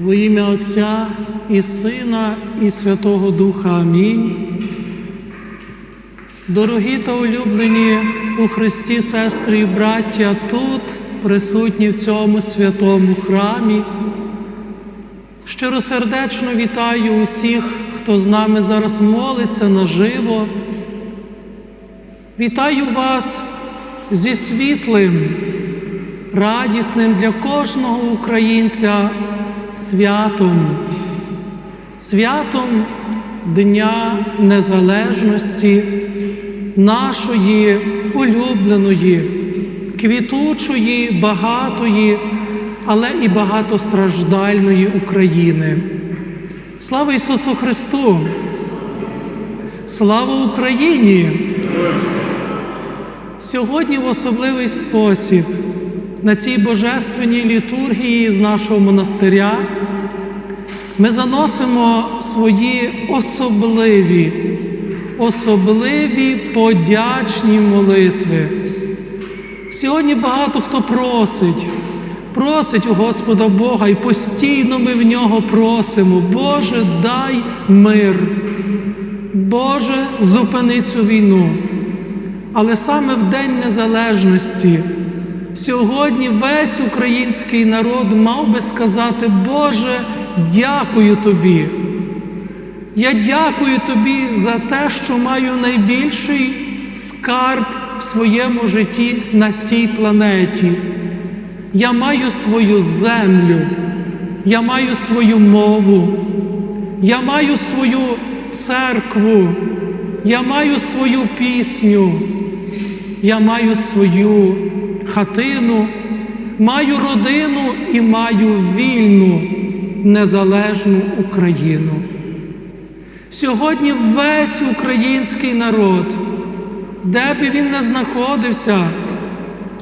Во ім'я Отця і Сина, і Святого Духа. Амінь. Дорогі та улюблені у Христі сестри і браття, тут присутні в цьому святому храмі. Щиросердечно вітаю усіх, хто з нами зараз молиться наживо. Вітаю вас зі світлим, радісним для кожного українця святом, святом Дня Незалежності, нашої улюбленої, квітучої, багатої, але і багатостраждальної України. Слава Ісусу Христу! Слава Україні! Сьогодні в особливий спосіб на цій божественній літургії з нашого монастиря ми заносимо свої особливі, особливі подячні молитви. Сьогодні багато хто просить, просить у Господа Бога, і постійно ми в нього просимо, Боже, дай мир, Боже, зупини цю війну. Але саме в День Незалежності сьогодні весь український народ мав би сказати, Боже, дякую Тобі. Я дякую Тобі за те, що маю найбільший скарб в своєму житті на цій планеті. Я маю свою землю, я маю свою мову, я маю свою церкву, я маю свою пісню, я маю свою хатину, маю родину і маю вільну, незалежну Україну. Сьогодні весь український народ, де би він не знаходився,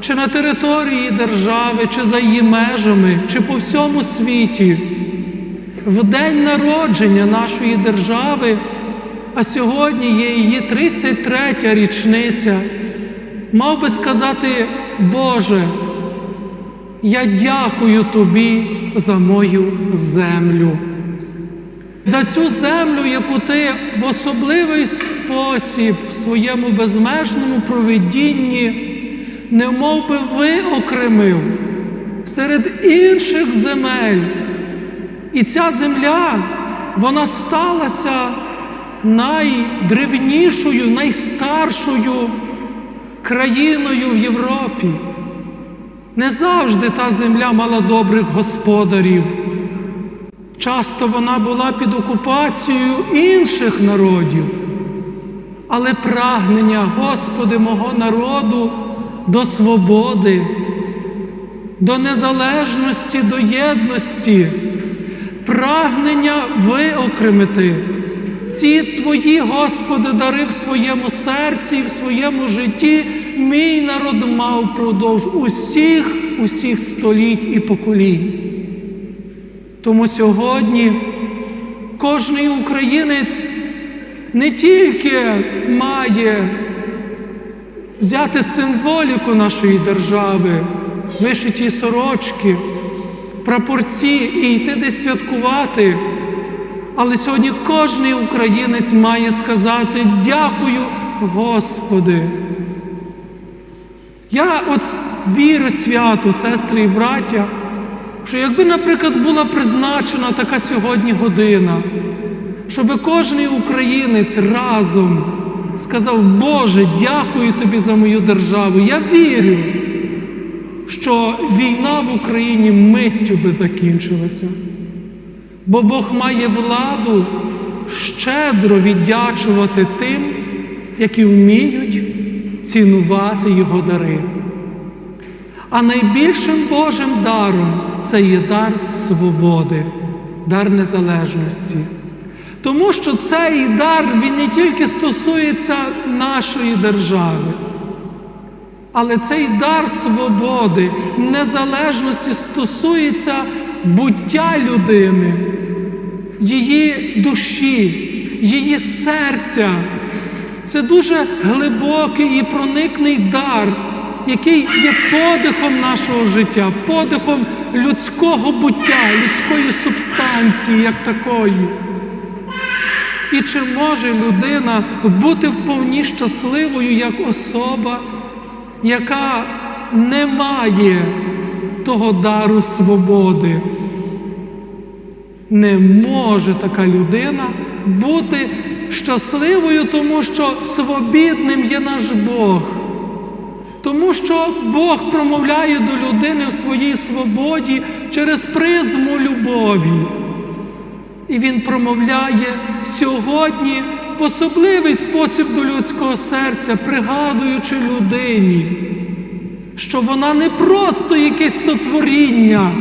чи на території держави, чи за її межами, чи по всьому світі, в день народження нашої держави, а сьогодні є її 33 річниця, мав би сказати, Боже, я дякую Тобі за мою землю, за цю землю, яку ти в особливий спосіб в своєму безмежному провидінні, немов би виокремив серед інших земель. І ця земля, вона сталася найдревнішою, найстаршою країною в Європі. Не завжди та земля мала добрих господарів. Часто вона була під окупацією інших народів. Але прагнення, Господи, мого народу до свободи, до незалежності, до єдності, прагнення виокремити ці Твої, Господи, дари в своєму серці і в своєму житті, мій народ мав продовж усіх, усіх століть і поколінь. Тому сьогодні кожний українець не тільки має взяти символіку нашої держави, вишиті сорочки, прапорці і йти десь святкувати. Але сьогодні кожний українець має сказати дякую, Господи. Я от вірю свято, сестри і браття, що якби, наприклад, була призначена така сьогодні година, щоб кожний українець разом сказав, Боже, дякую тобі за мою державу. Я вірю, що війна в Україні миттю би закінчилася. Бо Бог має владу щедро віддячувати тим, які вміють цінувати Його дари. А найбільшим Божим даром це є дар свободи, дар незалежності. Тому що цей дар він не тільки стосується нашої держави, але цей дар свободи, незалежності стосується буття людини, її душі, її серця. Це дуже глибокий і проникний дар, який є подихом нашого життя, подихом людського буття, людської субстанції як такої. І чи може людина бути вповні щасливою як особа, яка не має того дару свободи? Не може така людина бути щасливою, тому що свобідним є наш Бог. Тому що Бог промовляє до людини в своїй свободі через призму любові. І Він промовляє сьогодні в особливий спосіб до людського серця, пригадуючи людині, що вона не просто якесь сотворіння,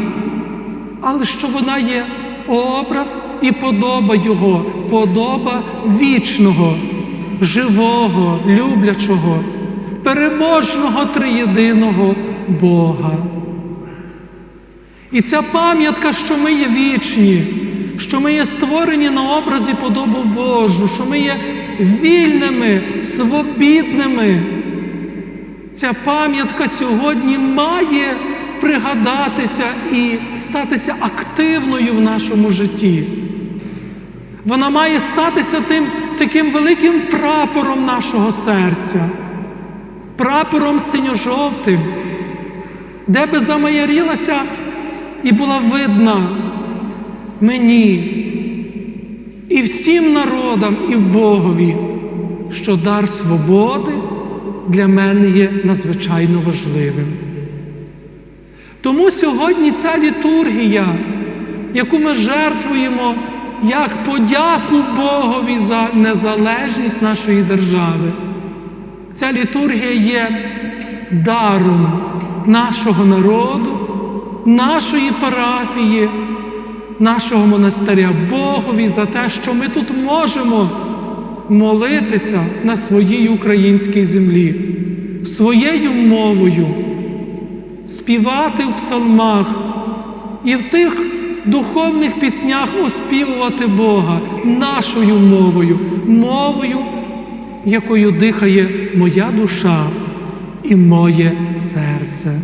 але що вона є образ і подоба Його, подоба вічного, живого, люблячого, переможного триєдиного Бога. І ця пам'ятка, що ми є вічні, що ми є створені на образі подобу Божу, що ми є вільними, свобідними. Ця пам'ятка сьогодні має пригадатися і статися активною в нашому житті. Вона має статися тим таким великим прапором нашого серця, прапором синьо-жовтим, де би замаярілася і була видна мені і всім народам, і Богові, що дар свободи для мене є надзвичайно важливим. Тому сьогодні ця літургія, яку ми жертвуємо як подяку Богові за незалежність нашої держави, ця літургія є даром нашого народу, нашої парафії, нашого монастиря Богові за те, що ми тут можемо молитися на своїй українській землі, своєю мовою, співати в псалмах і в тих духовних піснях оспівувати Бога нашою мовою, мовою, якою дихає моя душа і моє серце.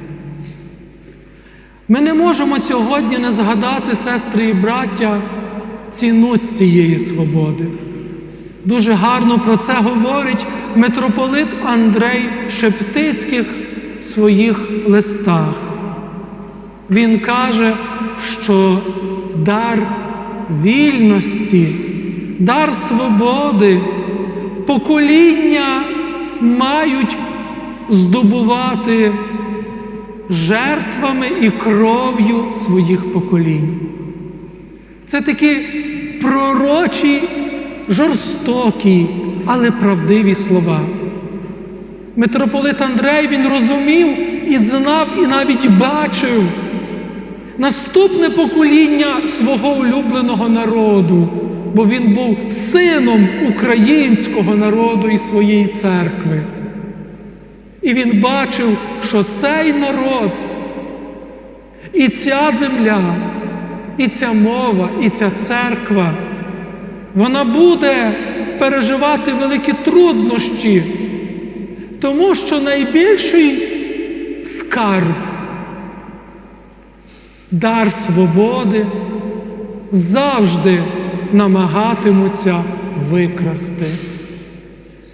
Ми не можемо сьогодні не згадати, сестри і браття, ціну цієї свободи. Дуже гарно про це говорить митрополит Андрей Шептицьких в своїх листах. Він каже, що дар вільності, дар свободи, покоління мають здобувати жертвами і кров'ю своїх поколінь. Це такі пророчі, жорстокі, але правдиві слова. Митрополит Андрей він розумів і знав, і навіть бачив наступне покоління свого улюбленого народу, бо він був сином українського народу і своєї церкви. І він бачив, що цей народ, і ця земля, і ця мова, і ця церква, вона буде переживати великі труднощі, тому що найбільший скарб, дар свободи завжди намагатимуться викрасти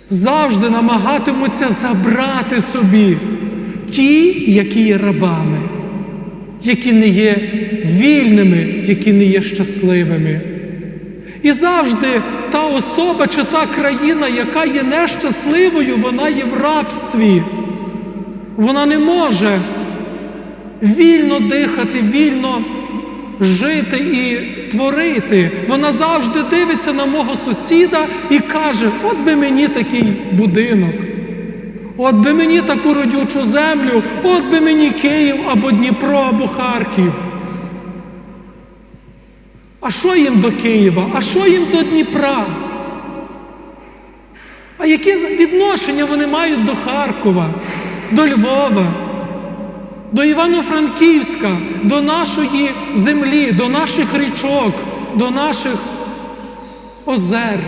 завжди намагатимуться забрати собі ті, які є рабами, які не є вільними, які не є щасливими. І завжди та особа чи та країна, яка є нещасливою, вона є в рабстві. Вона не може вільно дихати, вільно жити і творити. Вона завжди дивиться на мого сусіда і каже: от би мені такий будинок, от би мені таку родючу землю, от би мені Київ або Дніпро, або Харків. А що їм до Києва? А що їм до Дніпра? А яке відношення вони мають до Харкова, до Львова? до Івано-Франківська, до нашої землі, до наших річок, до наших озер,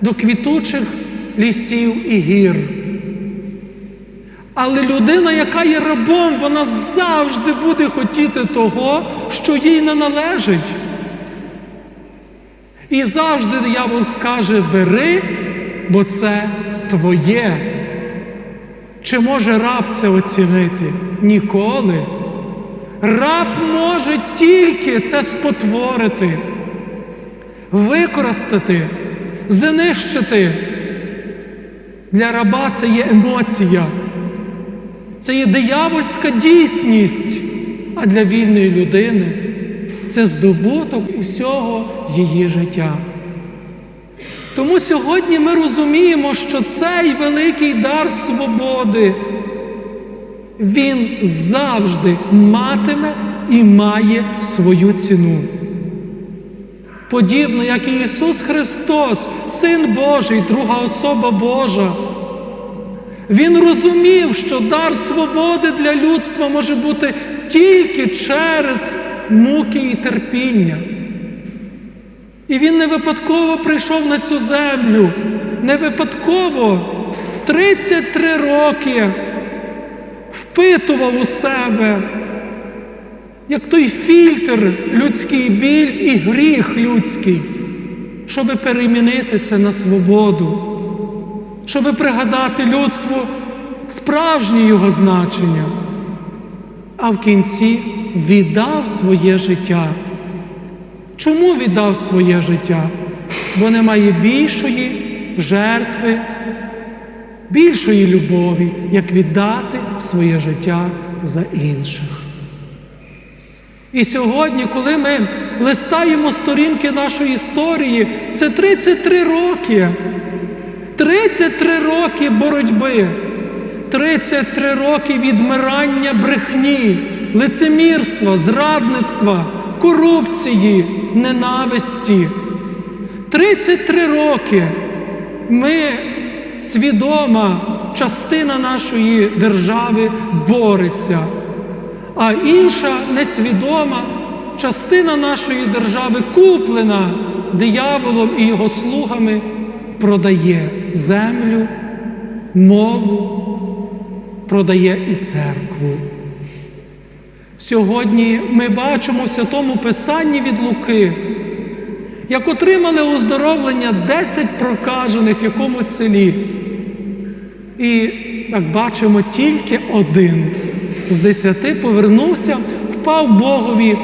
до квітучих лісів і гір. Але людина, яка є рабом, вона завжди буде хотіти того, що їй не належить. І завжди диявол скаже: бери, бо це твоє. Чи може раб це оцінити? Ніколи. Раб може тільки це спотворити, використати, знищити. Для раба це є емоція, це є диявольська дійсність, а для вільної людини це здобуток усього її життя. Тому сьогодні ми розуміємо, що цей великий дар свободи, він завжди матиме і має свою ціну. Подібно, як і Ісус Христос, Син Божий, друга особа Божа. Він розумів, що дар свободи для людства може бути тільки через муки і терпіння. І він не випадково прийшов на цю землю, не випадково. 33 роки впитував у себе, як той фільтр людський біль і гріх людський, щоб перемінити це на свободу, щоб пригадати людству справжнє його значення, а в кінці віддав своє життя. Чому віддав своє життя? Бо немає більшої жертви, більшої любові, як віддати своє життя за інших. І сьогодні, коли ми листаємо сторінки нашої історії, це 33 роки. 33 роки боротьби, 33 роки відмирання брехні, лицемірства, зрадництва, корупції, ненависті. 33 роки ми свідома частина нашої держави бореться, а інша несвідома частина нашої держави куплена дияволом і його слугами, продає землю, мову, продає і церкву. Сьогодні ми бачимо в Святому Писанні від Луки, як отримали оздоровлення 10 прокажених в якомусь селі. І, як бачимо, тільки один з десяти повернувся, впав Богові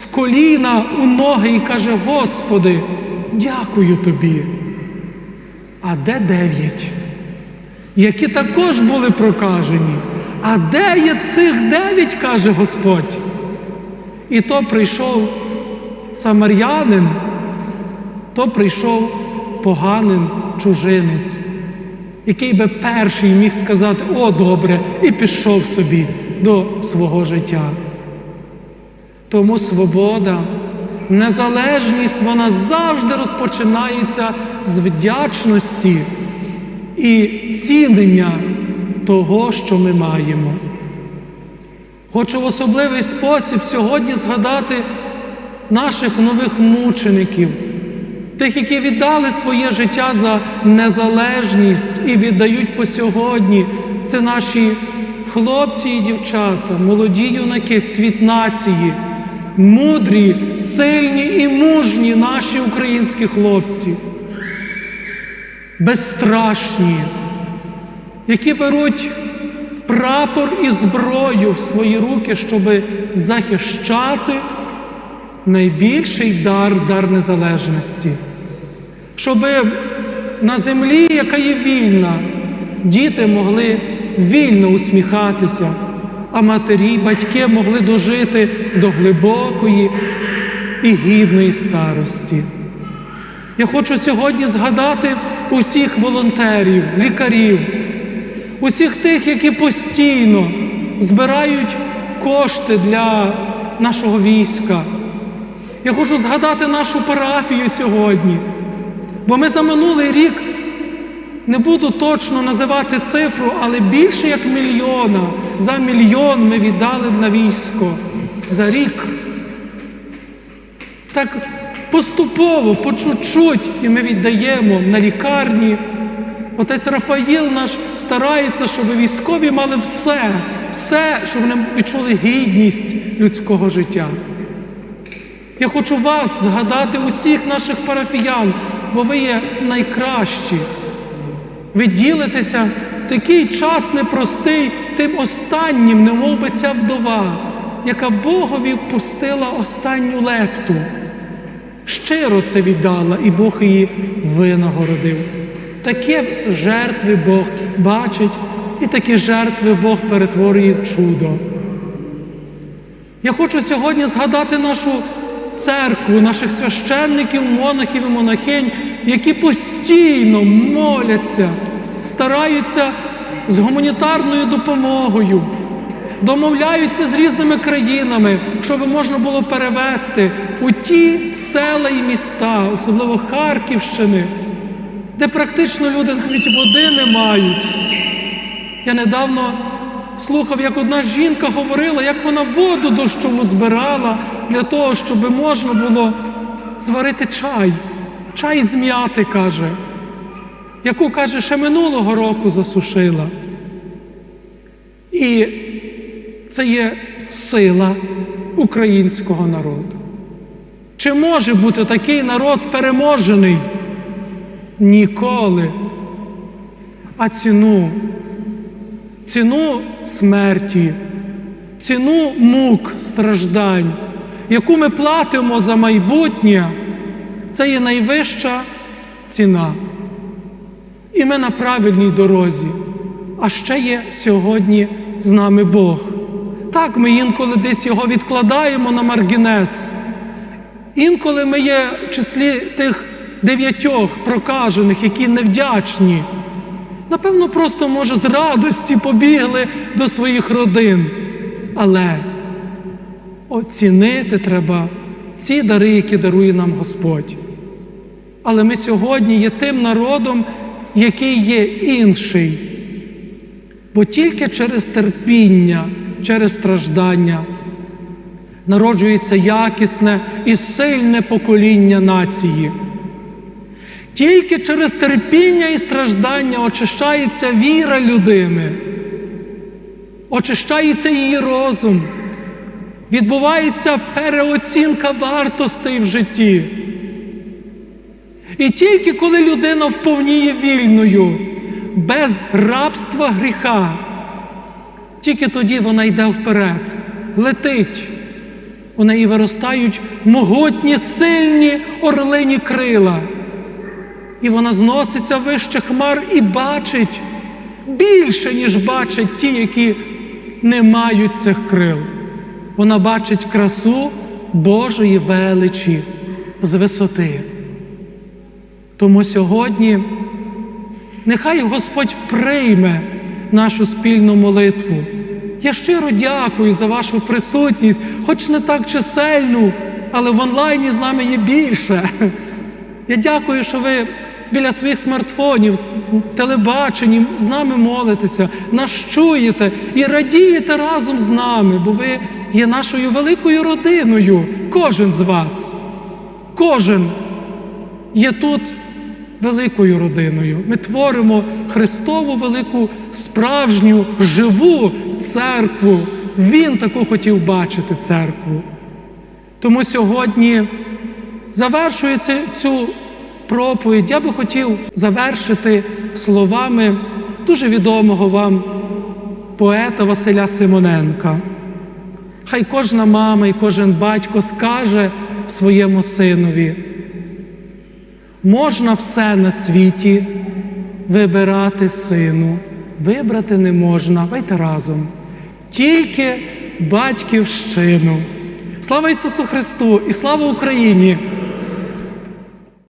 в коліна у ноги і каже: Господи, дякую тобі. А де дев'ять? Які також були прокажені. А де є цих дев'ять, каже Господь? І то прийшов самарянин, то прийшов поганин чужинець, який би перший міг сказати, о, добре, і пішов собі до свого життя. Тому свобода, незалежність, вона завжди розпочинається з вдячності і цінення того, що ми маємо. Хочу в особливий спосіб сьогодні згадати наших нових мучеників, тих, які віддали своє життя за незалежність і віддають по сьогодні. Це наші хлопці і дівчата, молоді юнаки, цвіт нації, мудрі, сильні і мужні наші українські хлопці, безстрашні, які беруть прапор і зброю в свої руки, щоб захищати найбільший дар, дар незалежності, щоб на землі, яка є вільна, діти могли вільно усміхатися, а матері, батьки могли дожити до глибокої і гідної старості. Я хочу сьогодні згадати усіх волонтерів, лікарів, усіх тих, які постійно збирають кошти для нашого війська. Я хочу згадати нашу парафію сьогодні, бо ми за минулий рік не буду точно називати цифру, але більше як мільйона. За мільйон ми віддали на військо за рік. Так поступово, по чуть-чуть, і ми віддаємо на лікарні, Отець Рафаїл наш старається, щоб військові мали все, все, щоб вони відчули гідність людського життя. Я хочу вас згадати усіх наших парафіян, бо ви є найкращі. Ви ділитеся в такий час непростий тим останнім, немов би ця вдова, яка Богові впустила останню лепту. Щиро це віддала, і Бог її винагородив. Такі жертви Бог бачить, і такі жертви Бог перетворює в чудо. Я хочу сьогодні згадати нашу церкву, наших священників, монахів і монахинь, які постійно моляться, стараються з гуманітарною допомогою, домовляються з різними країнами, щоб можна було перевезти у ті села і міста, особливо Харківщини, де практично люди навіть води не мають. Я недавно слухав, як одна жінка говорила, як вона воду дощову збирала для того, щоб можна було зварити чай. Чай з м'яти, каже, яку, каже, ще минулого року засушила. І це є сила українського народу. Чи може бути такий народ переможений? Ніколи. А ціну ціну смерті, ціну мук, страждань, яку ми платимо за майбутнє, це є найвища ціна. І ми на правильній дорозі. А ще є сьогодні з нами Бог. Так, ми інколи десь його відкладаємо на маргінес. Інколи ми є в числі тих дев'ятьох прокажених, які невдячні. Напевно, просто, може, з радості побігли до своїх родин. Але оцінити треба ці дари, які дарує нам Господь. Але ми сьогодні є тим народом, який є інший. Бо тільки через терпіння, через страждання народжується якісне і сильне покоління нації. Тільки через терпіння і страждання очищається віра людини, очищається її розум, відбувається переоцінка вартостей в житті. І тільки коли людина вповніє вільною, без рабства гріха, тільки тоді вона йде вперед, летить. У неї виростають могутні, сильні орлині крила. І вона зноситься вище хмар і бачить більше, ніж бачать ті, які не мають цих крил. Вона бачить красу Божої величі з висоти. Тому сьогодні нехай Господь прийме нашу спільну молитву. Я щиро дякую за вашу присутність, хоч не так чисельну, але в онлайні з нами є більше. Я дякую, що ви біля своїх смартфонів, телебаченні з нами молитеся, нас чуєте і радієте разом з нами, бо ви є нашою великою родиною, кожен з вас. Кожен є тут великою родиною. Ми творимо Христову велику справжню живу церкву. Він таку хотів бачити церкву. Тому сьогодні, завершуючи цю проповідь, я би хотів завершити словами дуже відомого вам поета Василя Симоненка. Хай кожна мама і кожен батько скаже своєму синові. Можна все на світі вибирати сину, вибрати не можна, давайте разом. Тільки батьківщину. Слава Ісусу Христу і слава Україні!